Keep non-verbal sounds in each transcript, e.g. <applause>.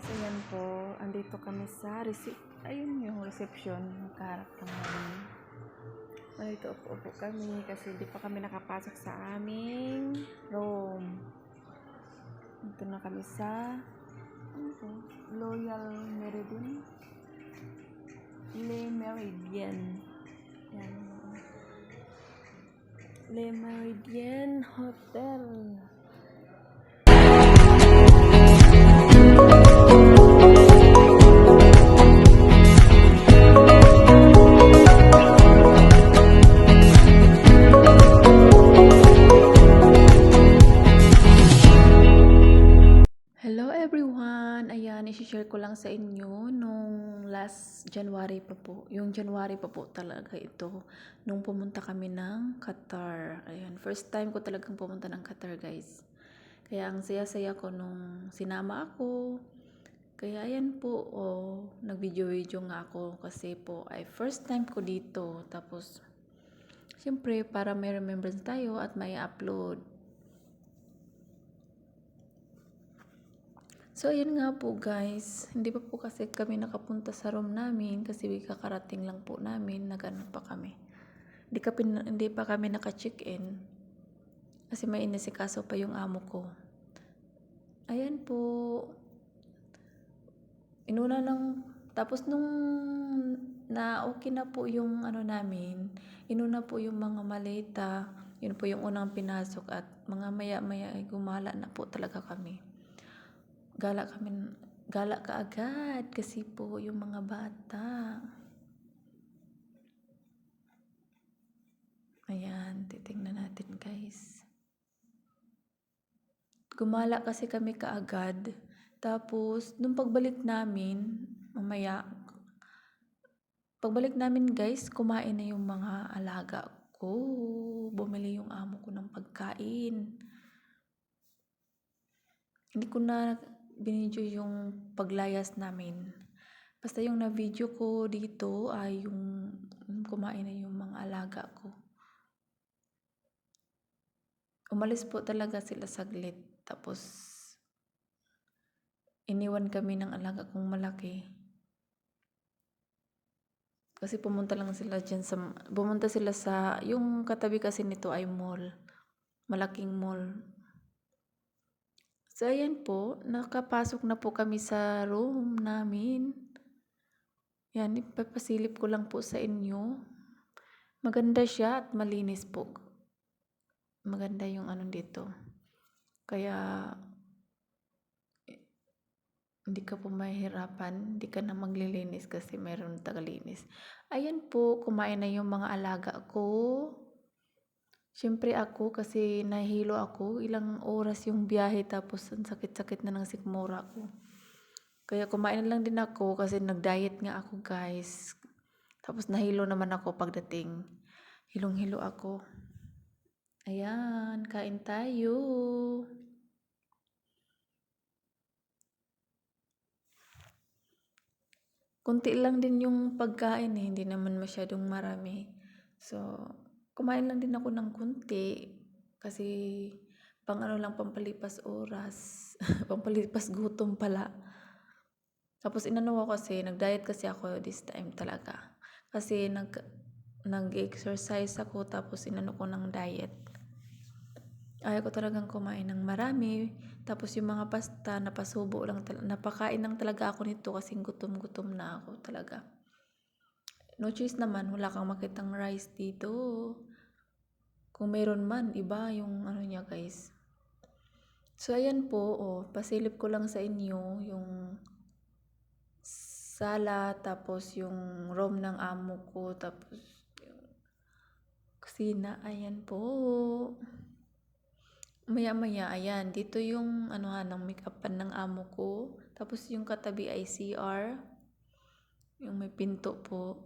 guys, ayan po. Andito kami sa rece- ayun yung reception. Nakaharap namin. Andito upo-upo kami kasi di pa kami nakapasok sa aming room. Dito na kami sa ano? Loyal Meridian. Le Meridian. Yan. Le Meridian Hotel. January pa po. Yung January pa po talaga ito. Nung pumunta kami ng Qatar. Ayan, first time ko talagang pumunta ng Qatar guys. Kaya ang saya-saya ko nung sinama ako. Kaya ayan po, oh, nag-video-video nga ako kasi po ay first time ko dito. Tapos, syempre para may remembrance tayo at may upload. So, ayun nga po guys. Hindi pa po kasi kami nakapunta sa room namin kasi kakarating lang po namin. Nagano pa kami. Hindi, ka hindi pa kami naka-check-in. Kasi may inisikaso pa yung amo ko. Ayan po. Inuna ng... Tapos nung na okay na po yung ano namin, inuna po yung mga maleta. Yun po yung unang pinasok at mga maya-maya ay gumala na po talaga kami gala kami gala ka agad kasi po yung mga bata. Ayan, titingnan natin guys. Gumala kasi kami kaagad. Tapos, nung pagbalik namin, mamaya, pagbalik namin guys, kumain na yung mga alaga ko. Bumili yung amo ko ng pagkain. Hindi ko na binidyo yung paglayas namin. Basta yung na-video ko dito ay yung, kumain na yung mga alaga ko. Umalis po talaga sila saglit. Tapos, iniwan kami ng alaga kong malaki. Kasi pumunta lang sila dyan sa, pumunta sila sa, yung katabi kasi nito ay mall. Malaking mall. So, ayan po, nakapasok na po kami sa room namin. Yan, ipapasilip ko lang po sa inyo. Maganda siya at malinis po. Maganda yung ano dito. Kaya, hindi ka po mahihirapan, hindi ka na maglilinis kasi mayroon tagalinis. Ayan po, kumain na yung mga alaga ko. Siyempre ako kasi nahilo ako, ilang oras yung biyahe tapos ang sakit-sakit na ng sikmura ko. Kaya kumain na lang din ako kasi nag-diet nga ako guys. Tapos nahilo naman ako pagdating. Hilong-hilo ako. Ayan, kain tayo. Kunti lang din yung pagkain eh, hindi naman masyadong marami. So, kumain lang din ako ng kunti kasi pang ano lang pampalipas oras, <laughs> pampalipas gutom pala. Tapos inano ko kasi, nag-diet kasi ako this time talaga. Kasi nag nag-exercise ako tapos inano ko ng diet. Ayaw ko talagang kumain ng marami. Tapos yung mga pasta, napasubo lang, napakain lang talaga ako nito kasi gutom-gutom na ako talaga. No choice naman, wala kang makitang rice dito. Kung meron man, iba yung ano niya guys. So ayan po, oh, pasilip ko lang sa inyo yung sala, tapos yung room ng amo ko, tapos yung kusina, ayan po. Maya-maya, ayan, dito yung ano ha, ng make-upan ng amo ko. Tapos yung katabi ay CR. Yung may pinto po.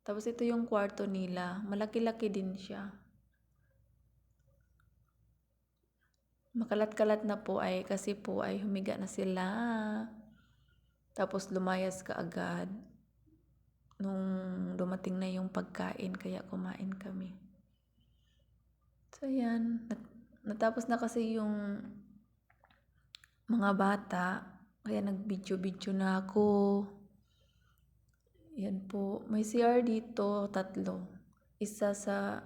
Tapos ito yung kwarto nila. Malaki-laki din siya. Makalat-kalat na po ay kasi po ay humiga na sila. Tapos lumayas ka agad. Nung dumating na yung pagkain, kaya kumain kami. So yan, nat- natapos na kasi yung mga bata. Kaya nag-video-video na ako. Yan po. May CR dito, tatlo. Isa sa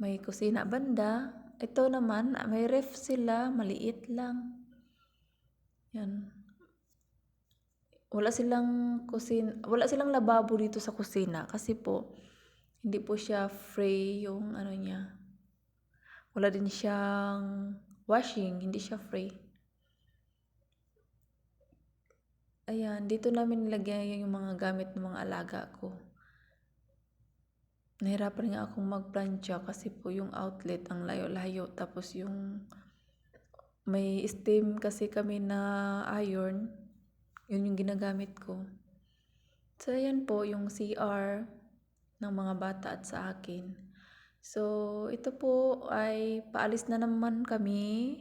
may kusina banda. Ito naman, may ref sila, maliit lang. Yan. Wala silang kusin, wala silang lababo dito sa kusina kasi po hindi po siya free yung ano niya. Wala din siyang washing, hindi siya free. Ayan, dito namin nilagay yung mga gamit ng mga alaga ko. Nahirapan nga akong magplansya kasi po yung outlet ang layo-layo. Tapos yung may steam kasi kami na iron. Yun yung ginagamit ko. So, ayan po yung CR ng mga bata at sa akin. So, ito po ay paalis na naman kami.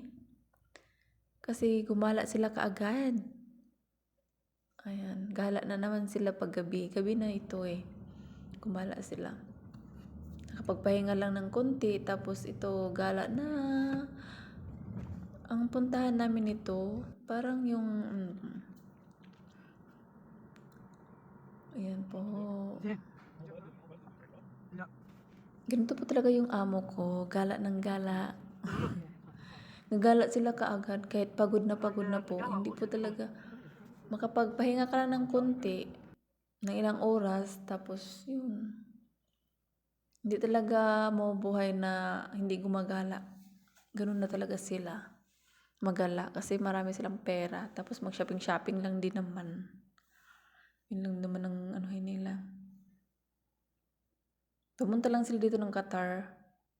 Kasi gumala sila kaagad. Ayan, gala na naman sila pag gabi. Gabi na ito eh. Gumala sila. Nakapagpahinga lang ng konti, tapos ito gala na. Ang puntahan namin ito, parang yung... mm, Ayan po. Ganito po talaga yung amo ko. Gala ng gala. <laughs> Nagala sila kaagad kahit pagod na pagod na po. Hindi po talaga makapagpahinga ka lang ng konti ng ilang oras tapos yun. Hindi talaga mabubuhay na hindi gumagala. Ganun na talaga sila. Magala kasi marami silang pera tapos mag-shopping-shopping lang din naman. Yun lang naman ang ano nila. Pumunta lang sila dito ng Qatar.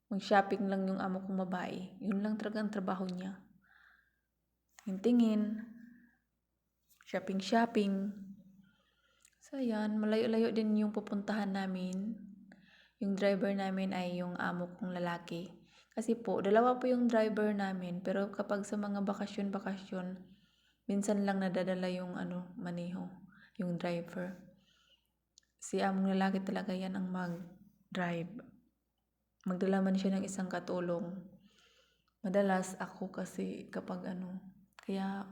Mag-shopping lang yung amo kong babae. Yun lang talaga ang trabaho niya. Tingin-tingin. Shopping-shopping. So, ayan. Malayo-layo din yung pupuntahan namin. Yung driver namin ay yung amo kong lalaki. Kasi po, dalawa po yung driver namin. Pero kapag sa mga bakasyon-bakasyon, minsan lang nadadala yung ano, maniho, yung driver. Si among lalaki talaga yan ang mag-drive. Magdala man siya ng isang katulong. Madalas ako kasi kapag ano, kaya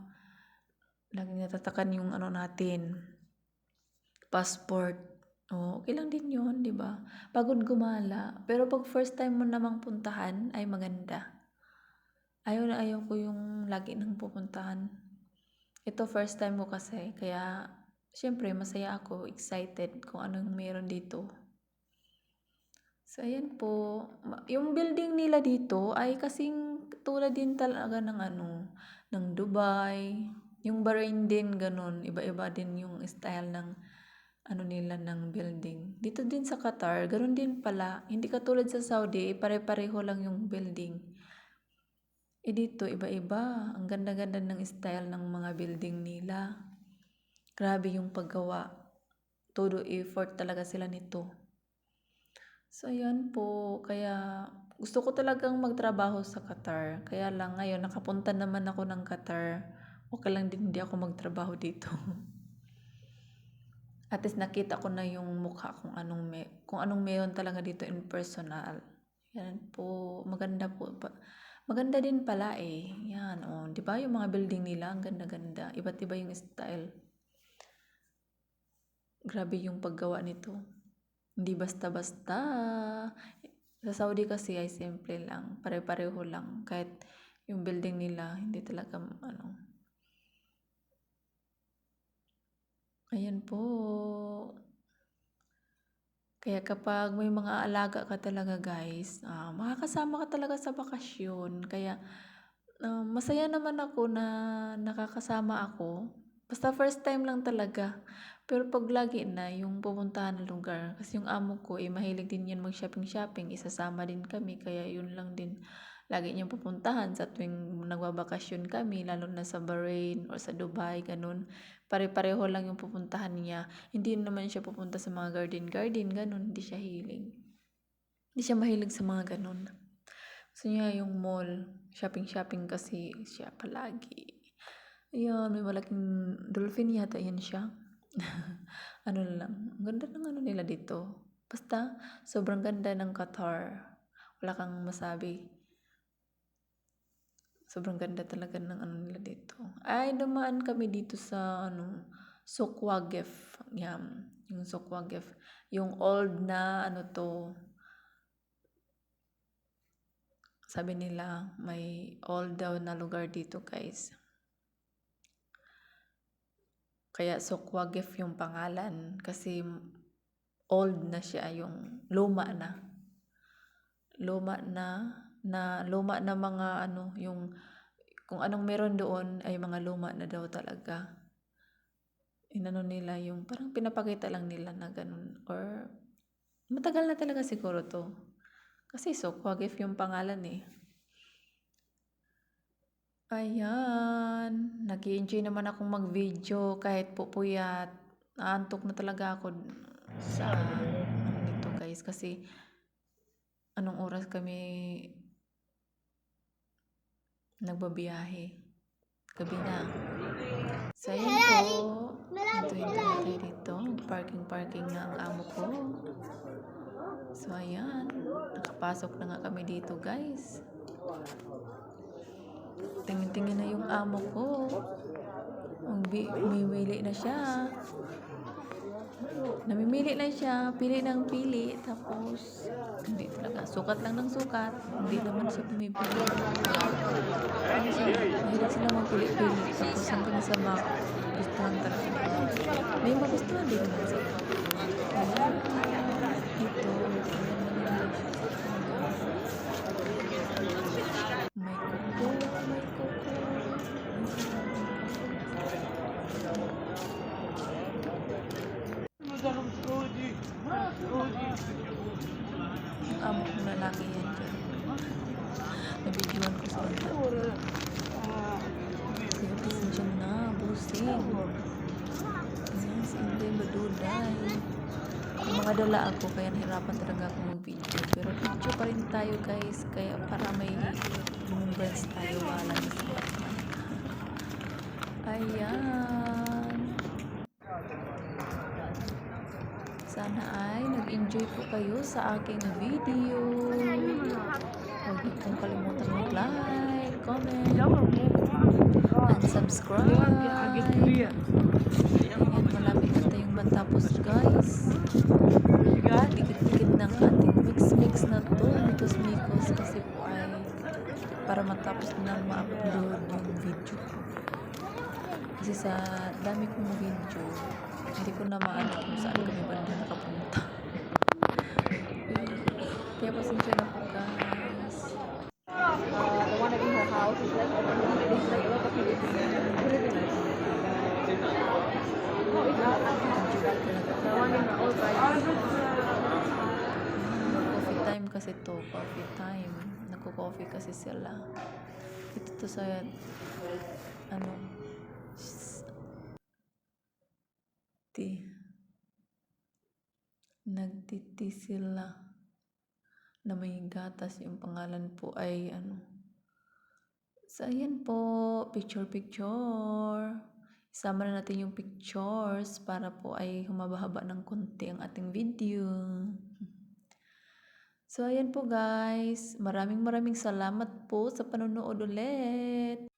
lagi natatakan yung ano natin, passport. Oh, okay lang din yun, di ba? Pagod gumala. Pero pag first time mo namang puntahan, ay maganda. Ayaw na ayaw ko yung lagi nang pupuntahan. Ito first time ko kasi, kaya syempre masaya ako, excited kung anong meron dito. So, ayan po. Yung building nila dito ay kasing tulad din talaga ng ano, ng Dubai. Yung Bahrain din, ganun. Iba-iba din yung style ng ano nila ng building. Dito din sa Qatar, ganun din pala. Hindi katulad sa Saudi, pare-pareho lang yung building. Eh dito, iba-iba. Ang ganda-ganda ng style ng mga building nila. Grabe yung paggawa. Todo effort talaga sila nito. So, ayan po. Kaya, gusto ko talagang magtrabaho sa Qatar. Kaya lang, ngayon, nakapunta naman ako ng Qatar. Okay lang din hindi ako magtrabaho dito. <laughs> At least nakita ko na yung mukha kung anong may, kung anong meron talaga dito in personal. Yan po, maganda po. Maganda din pala eh. Yan, oh, 'di ba yung mga building nila, ang ganda-ganda. Iba't iba yung style. Grabe yung paggawa nito. Hindi basta-basta. Sa Saudi kasi ay simple lang. Pare-pareho lang. Kahit yung building nila, hindi talaga ano. Ayan po. Kaya kapag may mga alaga ka talaga guys, ah, makakasama ka talaga sa bakasyon. Kaya ah, masaya naman ako na nakakasama ako. Basta first time lang talaga. Pero pag lagi na yung pupuntahan na lugar, kasi yung amo ko, eh, mahilig din yan mag-shopping-shopping, isasama din kami, kaya yun lang din lagi niyang pupuntahan sa tuwing nagbabakasyon kami, lalo na sa Bahrain or sa Dubai, ganun. Pare-pareho lang yung pupuntahan niya. Hindi naman siya pupunta sa mga garden-garden, ganun. Hindi siya hilig. Hindi siya mahilig sa mga ganun. Gusto niya yung mall, shopping-shopping kasi siya palagi. Ayan, may malaking dolphin yata yan siya. <laughs> ano lang, ang ganda ng ano nila dito. Basta, sobrang ganda ng Qatar. Wala kang masabi. Sobrang ganda talaga ng ano nila dito. Ay, dumaan kami dito sa ano, Sokwagef. Yan, yung Sokwagef. Yung old na ano to. Sabi nila, may old daw na lugar dito guys. Kaya Sokwagef yung pangalan kasi old na siya yung luma na. Luma na na luma na mga ano yung kung anong meron doon ay mga luma na daw talaga. Inano nila yung parang pinapakita lang nila na ganun or matagal na talaga siguro to. Kasi Sokwagef yung pangalan eh. Ayan, nag-enjoy naman akong mag-video kahit po puyat. Naantok na talaga ako sa ano guys kasi anong oras kami nagbabiyahe. Gabi na. So, ayan po. Hintuin lang tayo dito. Parking-parking na ang amo ko. So, ayan. Nakapasok na nga kami dito, guys. Tingin-tingin na yung amo ko. Umimili na siya. Namimili na siya. Pili ng pili. Tapos, hindi talaga. Sukat lang ng sukat. Hindi naman siya pumipili. Mahilig sila magpili-pili. Tapos, hanggang sa magustuhan talaga. May magustuhan din naman sila. Yung mga dala ako, kaya nahirapan talaga ako mag-video. Pero video pa rin tayo guys, kaya para may remembrance tayo wala na sa Batman. Ayan. Sana ay nag-enjoy po kayo sa aking video. Huwag niyo pong kalimutan mag-like, comment, and subscribe. Ayan, malapit na tayong matapos guys. Dikit-dikit ng ating mix-mix na to, mitos mikos kasi po ay matapos na ma-upload yung video ko. Kasi sa dami kong video, hindi ko na maano kung saan kami banda nakapunta. <laughs> Kaya pasensya na po guys. the one in her house is like it's like a lot of it. No, it's not. The one in her old. Coffee time kasi to, coffee time. Nagko-coffee kasi sila. Ito to sa, ano, ti. Nagtiti sila na may gatas. Yung pangalan po ay, ano, So, ayan po, picture-picture. Isama na natin yung pictures para po ay humaba-haba ng konti ang ating video. So, ayan po guys. Maraming maraming salamat po sa panonood ulit.